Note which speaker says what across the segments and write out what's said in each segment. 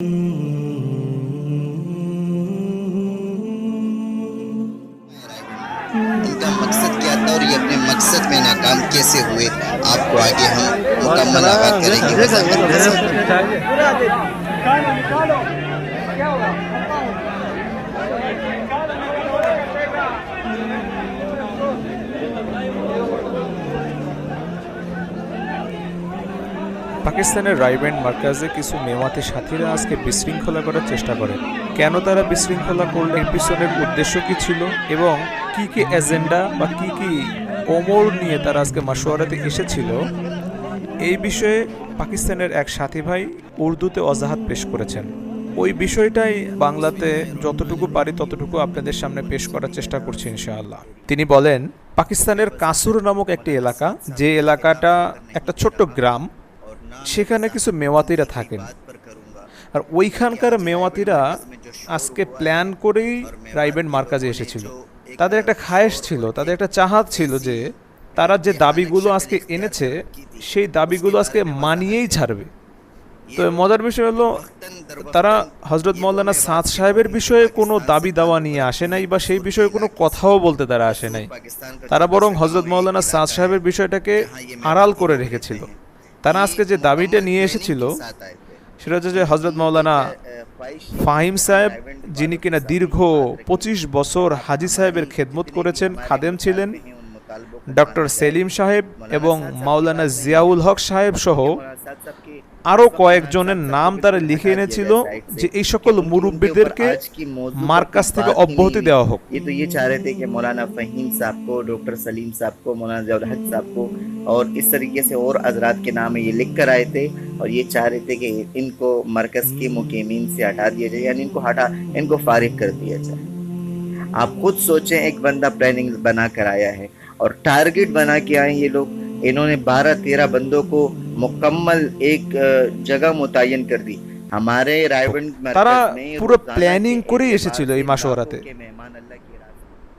Speaker 1: इनका मकसद क्या था और ये अपने मकसद में नाकाम कैसे हुए? आपको आगे हम मुकम्मल आगाह करेंगे।
Speaker 2: পাকিস্তানের রাইব্যান্ড মার্কাজে কিছু মেওয়াতি সাথীরা আজকে বিশৃঙ্খলা করার চেষ্টা করে। কেন তারা বিশৃঙ্খলা করলে? এর পিছনের উদ্দেশ্য কি ছিল? এবং কি কি এজেন্ডা বা কি কি ওমর নিয়ে তারা আজকে মাসোয়ারাতে এসেছিল? এই বিষয়ে পাকিস্তানের এক সাথী ভাই উর্দুতে অজাহাত পেশ করেছেন। ওই বিষয়টাই বাংলাতে যতটুকু পারি ততটুকু আপনাদের সামনে পেশ করার চেষ্টা করছি ইনশাআল্লাহ। তিনি বলেন, পাকিস্তানের কাসুর নামক একটি এলাকা, যে এলাকাটা একটা ছোট্ট গ্রাম সেখানে কিছু মেওয়াতিরা থাকেন। আর ওইখানকার মেওয়াতিরা আজকে প্ল্যান করেই রাইবেন্ড মার্কাজে এসেছিল। তাদের একটা খায়েশ ছিল, তাদের একটা চাহাত ছিল যে তারা যে দাবিগুলো আজকে এনেছে, সেই দাবিগুলো আজকে মানিয়েই ছাড়বে। তো মজার বিষয় হলো, তারা হজরত মৌলানা সাদ সাহেবের বিষয়ে কোনো দাবি দাওয়া নিয়ে আসে নাই বা সেই বিষয়ে কোনো কথাও বলতে তারা আসে নাই। তারা বরং হজরত মৌলানা সাদ সাহেবের বিষয়টাকে আড়াল করে রেখেছিল। তারা আজকে যে দাবিটা নিয়ে এসেছিল, সেটা হচ্ছে যে হজরত মৌলানা ফাহিম সাহেব, যিনি কিনা দীর্ঘ পঁচিশ বছর হাজি সাহেবের খেদমত করেছেন, খাদেম ছিলেন, ডক্টর সেলিম সাহেব এবং মাওলানা জিয়াউল হক সাহেব সহ আরো কয়েকজনের নাম তারা লিখে এনেছিল যে এই সকল মুরব্বীদেরকে মার্কাজ থেকে অব্যাহতি দেওয়া হোক
Speaker 3: ये तो ये चाह रहे थे कि मौलाना फहीम साहब को डॉक्टर सलीम साहब को मौलाना जवाल हक साहब को और इस तरीके से और हजरात के नाम ये लिख कर आए थे और ये चाह रहे थे कि इनको मरकज के मुकीमीन से हटा दिया जाए यानी इनको हटा इनको फारिग कर दिया जाए आप खुद सोचें एक बंदा प्लानिंग बना कर आया है और टारगेट बना के आए ये लोग इन्होंने बारह तेरह बंदों को मुकम्मल एक अ, जगह मुतयन कर दी हमारे रायगंज
Speaker 2: তারা
Speaker 3: मरकज में
Speaker 2: পুরো
Speaker 3: रोजाना
Speaker 2: প্ল্যানিং
Speaker 3: के
Speaker 2: করেই
Speaker 3: एतबार
Speaker 2: এসেছিল এই
Speaker 3: से
Speaker 2: মাসোয়ারাতে
Speaker 3: लाखों के मेहमान अल्लाह की राह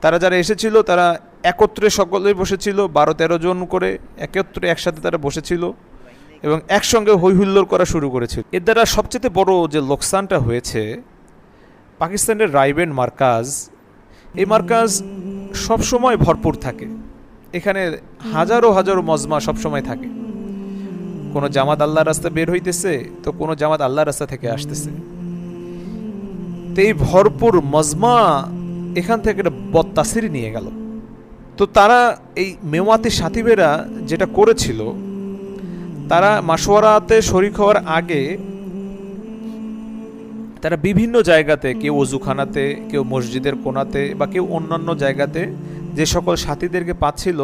Speaker 2: তারা যারা এসেছিল তারা একত্রে সকলে বসেছিল বারো তেরো জন করে একত্রে একসাথে তারা বসেছিল এবং একসঙ্গে হৈ হুল্লোড় করা শুরু করেছিল এর দ্বারা সবচেয়ে বড় যে লোকসানটা হয়েছে পাকিস্তানের রাইবেন্ড মার্কাজ এই মার্কাজ সবসময় ভরপুর থাকে এখানে হাজারো হাজারো মজমা সবসময় থাকে কোনো জামাত আল্লাহর রাস্তা বের হইতেছে, তো কোনো জামাত আল্লাহর রাস্তা থেকে আসতেছে। তো এই ভরপুর মজমা এখান থেকে একটা বত্তাসিরি নিয়ে গেল। তো তারা এই মেওয়াতি সাথীবেরা যেটা করেছিল, তারা মাসোয়ারাতে শরিক হওয়ার আগে তারা বিভিন্ন জায়গাতে, কেউ অজুখানাতে, কেউ মসজিদের কোনাতে বা কেউ অন্যান্য জায়গাতে যে সকল সাথীদেরকে পাচ্ছিল,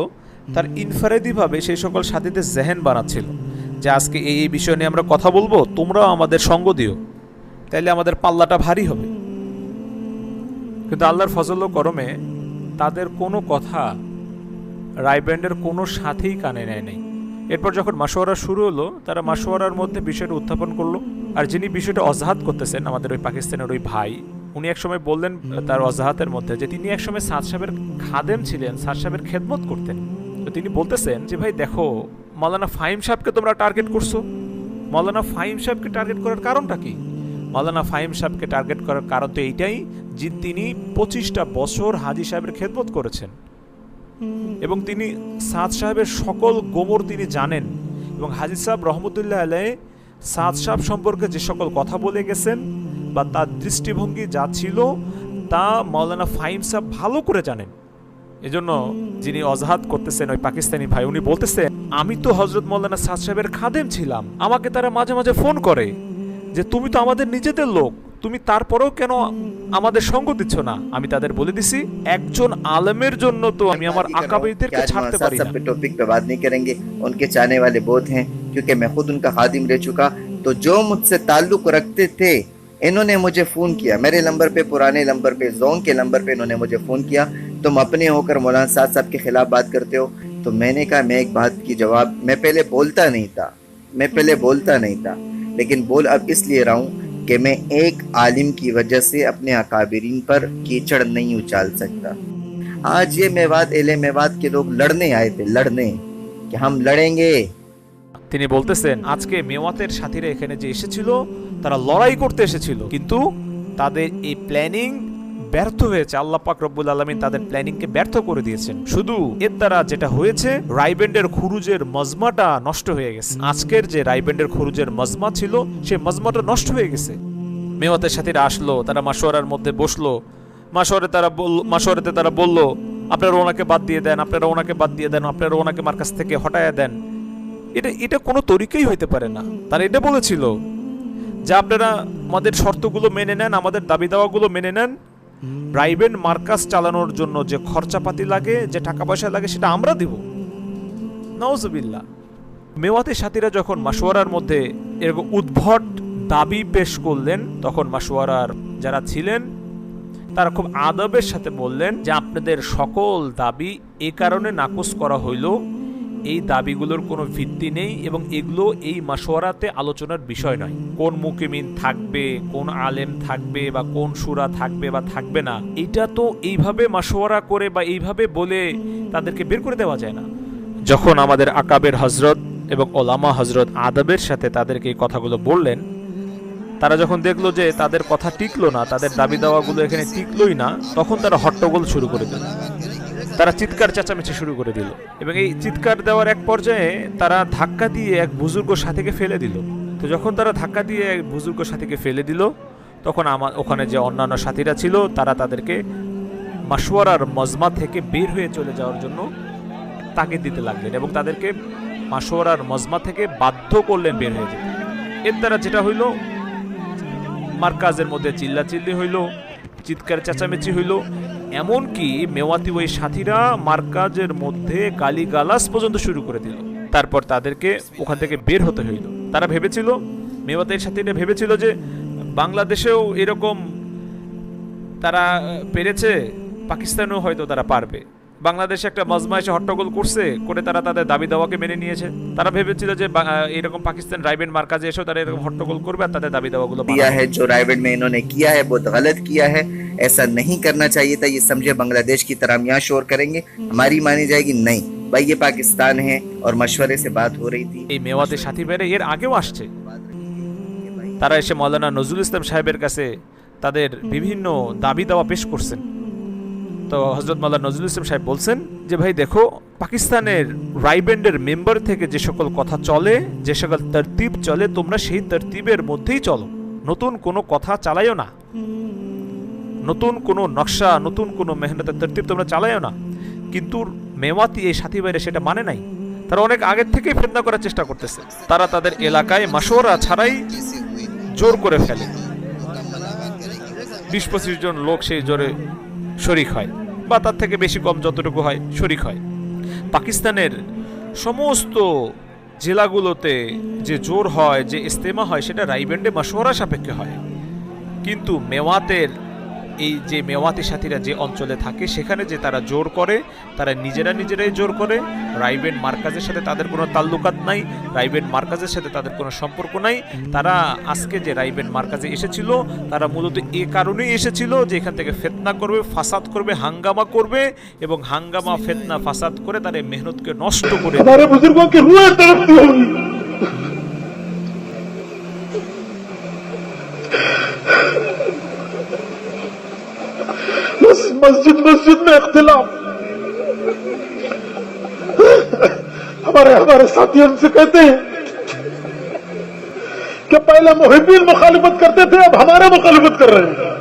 Speaker 2: তার ইনফারেদিভাবে সেই সকল সাথীদের জেহেন বানাচ্ছিল। যে আজকে এই এই বিষয় নিয়ে আমরা কথা বলব তোমরাও আমাদের সঙ্গ দিও। তাইলে আমাদের পাল্লাটা ভারী হবে। কিন্তু আল্লাহর ফজল করমে তাদের কোনো কথা রায়ব্যান্ডের কোনো সাথেই কানে নেয় নাই। এরপর যখন মাসোয়ারা শুরু হলো, তারা মাসোয়ারার মধ্যে বিষয়টা উত্থাপন করল। আর যিনি বিষয়টা অজাহাত করতেছেন, আমাদের ওই পাকিস্তানের ওই ভাই, উনি একসময় বললেন তার অজাহাতের মধ্যে যে তিনি একসময় সাদ সাহেবের খাদেম ছিলেন, সাদ সাহেবের খেদমত করতেন। তো তিনি বলতেছেন যে, ভাই, দেখো মাওলানা ফাহিম সাহেবকে তোমরা টার্গেট করছ। মাওলানা ফাহিম সাহেবকে টার্গেট করার কারণটা কি? মাওলানা ফাহিম সাহেবকে টার্গেট করার কারণ তো এইটাই যে তিনি পঁচিশটা বছর হাজি সাহেবের খেদমত করেছেন। এবং তিনি সাদ সাহেবের সকল গোমর তিনি জানেন। এবং হাজি সাহেব রহমতুল্লাহ আলাই সাদ সাহেব সম্পর্কে যে সকল কথা বলে গেছেন বা তার দৃষ্টিভঙ্গি যা ছিল, তা মাওলানা ফাহিম সাহেব ভালো করে জানেন। এজন্য যিনি অজাহাত করতেছেন ওই পাকিস্তানি ভাই উনি বলতেছেন আমি তো হজরত মৌলানা সাদ সাহেবের খাদেম ছিলাম আমাকে তারা মাঝে মাঝে ফোন করে যে তুমি তো আমাদের নিজেদের লোক তুমি তারপরেও কেন আমাদের সঙ্গ দিচ্ছ না আমি তাদের বলে দিছি একজন আলেমের জন্য তো আমি আমার আকাবিদেরকে
Speaker 3: आज
Speaker 2: ছাড়তে
Speaker 3: मौलाना
Speaker 2: পারি
Speaker 3: साहब
Speaker 2: না
Speaker 3: पे टॉपिक पे बात नहीं करेंगे उनके चाहने वाले बहुत हैं क्योंकि मैं खुद उनका खादिम रह चुका तो जो मुझसे ताल्लुक रखते थे इन्होंने मुझे फोन किया मेरे नंबर पे पुराने नंबर पे जोन के नंबर पे इन्होंने मुझे फोन किया तुम अपने होकर मौलाना साहब साहब के खिलाफ बात करते हो तो मैंने कहा मैं एक बात की जवाब मैं पहले बोलता नहीं था मैं पहले बोलता नहीं था लेकिन बोल अब इसलिए रहा हूँ कि मैं एक आलिम की वजह से अपने अकाबरीन पर कीचड़ नहीं उछाल सकता आज ये मेवात एले मेवात के लोग लड़ने आए थे लड़ने कि हम लड़ेंगे
Speaker 2: তিনি বলতেছেন আজকে মেওয়াতের সাথীরা এখানে যে এসেছিল তারা লড়াই করতে এসেছিল কিন্তু তাদের এই প্ল্যানিং ব্যর্থ হয়েছে। আল্লাহ পাক রব্বুল আলমিন তাদের প্ল্যানিংকে ব্যর্থ করে দিয়েছেন। শুধু এর দ্বারা যেটা হয়েছে, রাইবেন্ডের খুরুজের মজমাটা নষ্ট হয়ে গেছে। আজকের যে রাইবেন্ডের খুরুজের মজমা ছিল সেই মজমাটা নষ্ট হয়ে গেছে। মেওয়াতের সাথীরা আসলো, তারা মাসোয়ারার মধ্যে বসল। মাসোয়ারে তারা বলল মাসোয়ারেতে তারা বলল, আপনারা ওনাকে বাদ দিয়ে দেন, আপনারা ওনাকে বাদ দিয়ে দেন, আপনারা ওনাকে মার কাছ থেকে হটায়া দেন। এটা এটা কোনো তরিকাই হইতে পারে না। তারা এটা বলেছিল যে, আপনারা আমাদের শর্তগুলো মেনে নেন, আমাদের দাবি দাওয়াগুলো মেনে নেন প্রাইভেট মার্কাস চালানোর জন্য যে খরচাপাতি লাগে, যে টাকা পয়সা লাগে, সেটা আমরা দিব। নওজবিল্লা মেওয়াতে সাথীরা যখন মাসোয়ারার মধ্যে এরকম উদ্ভট দাবি পেশ করলেন, তখন মাসোয়ারার যারা ছিলেন, তারা খুব আদবের সাথে বললেন যে, আপনাদের সকল দাবি এ কারণে নাকচ করা হইল এই দাবিগুলোর কোনো ভিত্তি নেই এবং এগুলো এই মাসোয়ারাতে আলোচনার বিষয় নয়। কোন মুকিমিন থাকবে, কোন আলেম থাকবে বা কোন সুরা থাকবে বা থাকবে না, এটা তো এইভাবে মাসোয়ারা করে বা এইভাবে বলে তাদেরকে বের করে দেওয়া যায় না। যখন আমাদের আকাবের হজরত এবং ওলামা হজরত আদবের সাথে তাদেরকে এই কথাগুলো বললেন, তারা যখন দেখল যে তাদের কথা টিকলো না, তাদের দাবি দাওয়াগুলো এখানে টিকলোই না, তখন তারা হট্টগোল শুরু করে দিল। তারা চিৎকার চেঁচামেচি শুরু করে দিল এবং এই চিৎকার দেওয়ার এক পর্যায়ে তারা ধাক্কা দিয়ে এক বুজুর্গ সাথীকে ফেলে দিল। তো যখন তারা ধাক্কা দিয়ে এক বুজুর্গ সাথীকে ফেলে দিল, তখন আমার ওখানে যে অন্যান্য সাথীরা ছিল, তারা তাদেরকে মাসোয়ারার মজমা থেকে বের হয়ে চলে যাওয়ার জন্য তাকে দিতে লাগলেন এবং তাদেরকে মাসোয়ারার মজমা থেকে বাধ্য করলেন বের হয়ে যেতে। এর দ্বারা যেটা হইল, মার্কাজের মধ্যে চিল্লাচিল্লি হইল, চিৎকার চেঁচামেচি হইল এমনকি মেওয়াতি ওই সাথীরা মার্কাজের মধ্যে কালিগালাস পর্যন্ত শুরু করে দিল। তারপর তাদেরকে ওখান থেকে বের হতে হইল। তারা ভেবেছিল, মেওয়াতের সাথীরা ভেবেছিল যে বাংলাদেশেও এরকম তারা পেরেছে, পাকিস্তানেও হয়তো তারা পারবে। বাংলাদেশে একটা মজমা এসে হট্টগোল করছে করে তারা তাদের দাবি দাওয়াকে মেনে নিয়েছে তারা ভেবেছিল যে বা- আহ, এরকম পাকিস্তান রাইবেন মার্কাজে এসেও তারা এরকম হট্টগোল করবে আর তাদের দাবি দাওয়াগুলো মানবে।
Speaker 3: किया है जो रायगढ़ में इन्होंने किया है बहुत गलत किया है ऐसा नहीं करना चाहिए था ये समझे बांग्लादेश की तरह हम यहाँ शोर करेंगे हमारी मानी जाएगी नहीं भाई ये पाकिस्तान है और मशवरे से बात हो रही थी
Speaker 2: এই মেওয়াতে সাথী বেড়ে এর আগেও আসছে তারা এসে মৌলানা নজরুল ইসলাম সাহেবের কাছে তাদের বিভিন্ন দাবি দাওয়া পেশ করছেন তো হজরত মাল্লা নজরুল ইসলাম সাহেব বলছেন যে, ভাই, দেখো, পাকিস্তানের রাইব্যান্ডের মেম্বার থেকে যে সকল কথা চলে, যে সকল তরতিব চলে, তোমরা সেই তরতিবের মধ্যেই চলো। নতুন কোনো কথা চালাইও না। নতুন কোনো নকশা, নতুন কোনো মেহনতের তরতিব তোমরা চালাইও না। কিন্তু মেওয়াতি এই সাথী বাইরে সেটা মানে নাই। তারা অনেক আগের থেকেই ফেদনা করার চেষ্টা করতেছে। তারা তাদের এলাকায় মাসোরা ছাড়াই জোর করে ফেলে। বিশ পঁচিশ জন লোক সেই জোরে শরিক হয় বা তার থেকে বেশি কম যতটুকু হয় শরিক হয়। পাকিস্তানের সমস্ত জেলাগুলোতে যে জোর হয়, যে ইস্তেমা হয়, সেটা রাইবেন্ডে মাসোয়ারা সাপেক্ষে হয়। কিন্তু মেওয়াতের এই যে মেওয়াতি সাথীরা যে অঞ্চলে থাকে, সেখানে যে তারা জোর করে, তারা নিজেরা নিজেরাই জোর করে, রাইবেন মার্কাজের সাথে তাদের কোনো তাল্লুকাত নাই, রাইবেন মার্কাজের সাথে তাদের কোনো সম্পর্ক নাই। তারা আজকে যে রাইবেন মার্কাজে এসেছিল, তারা মূলত এ কারণেই এসেছিল যে এখান থেকে ফেতনা করবে, ফাসাদ করবে, হাঙ্গামা করবে এবং হাঙ্গামা, ফেতনা, ফাসাদ করে এই মেহনতকে নষ্ট করে
Speaker 4: मस्जिद मस्जिद में इख्तिलाफ। हमारे हमारे साथी हमसे कहते हैं कि पहले मुहिबीन मुखालिफत करते थे, अब हमारे मुखालिफत कर रहे हैं।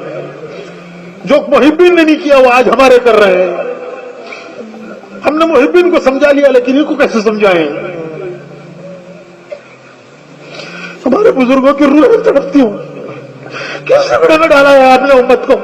Speaker 4: जो मुहिबीन ने नहीं किया, वो आज हमारे कर रहे हैं। हमने मुहिबीन को समझा लिया, लेकिन इनको कैसे समझाएँ? हमारे बुज़ुर्गों की रूहें तड़पती हूँ। किस झगड़े में डाला है आपने उम्मत को?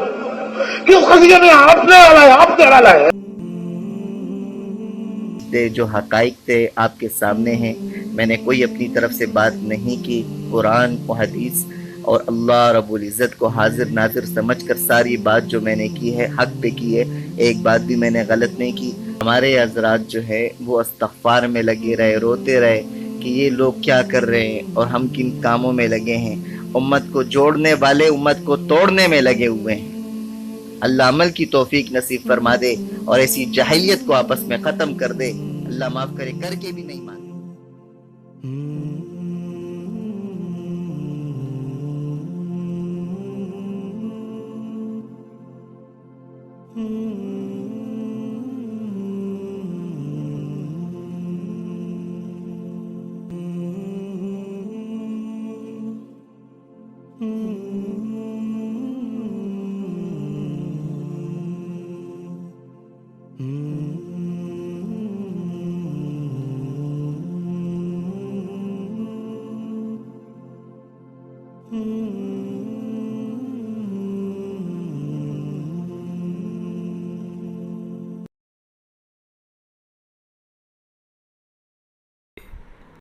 Speaker 3: जो हकाइक थे आपके सामने हैं। मैंने कोई अपनी तरफ़ से बात नहीं की। कुरान हदीस और अल्लाह रब्बुल इज़्ज़त को हाजिर नाजिर समझकर सारी बात जो मैंने की है, हक पे की है। एक बात भी मैंने गलत नहीं की। हमारे हजरात जो है, वो अस्तगफार में लगे रहे, रोते रहे कि ये लोग क्या कर रहे हैं और हम किन कामों में लगे हैं। उम्मत को जोड़ने वाले, उम्मत को तोड़ने में लगे हुए हैं। अल्लाह अमल की तोफीक नसीब फरमा दे और ऐसी जाहिलियत को आपस में ख़त्म कर दे। अल्लाह माफ़ करे, करके भी नहीं माने। Mm.